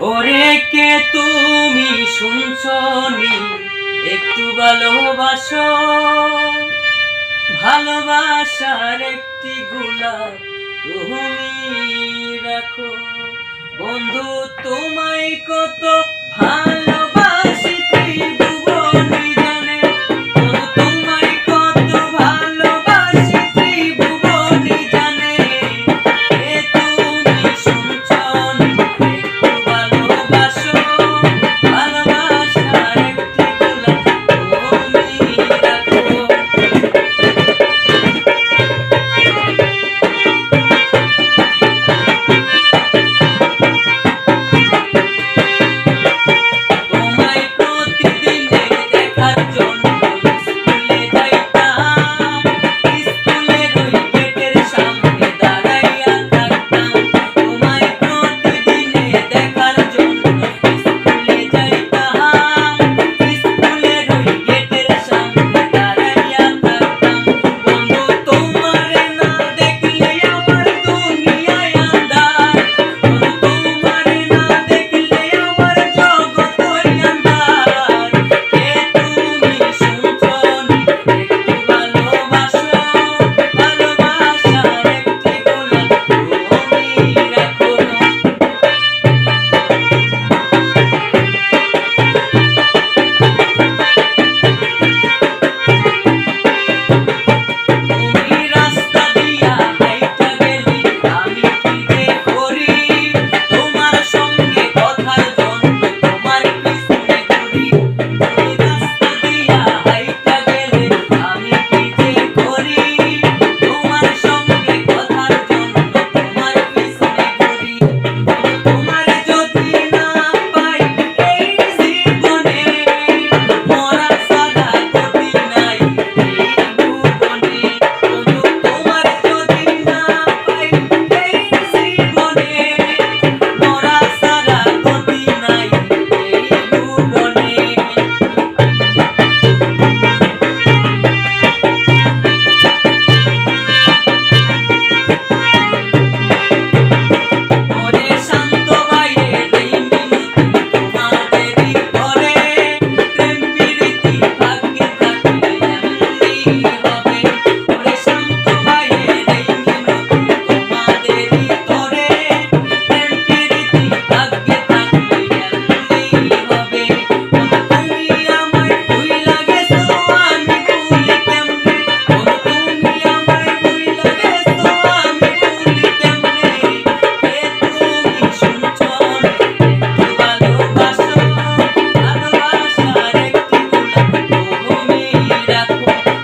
ওরে কে তুমি শুনছনি একটু ভালোবাসো। ভালোবাসার একটি গোলাপ তুমি রাখো। বন্ধু, তোমায় কত ভালো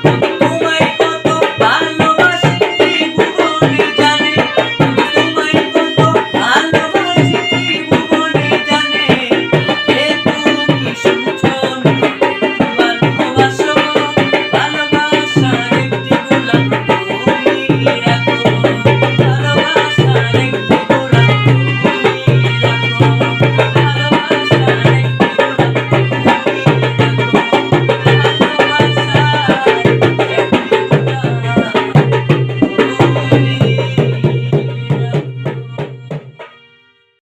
Thank you.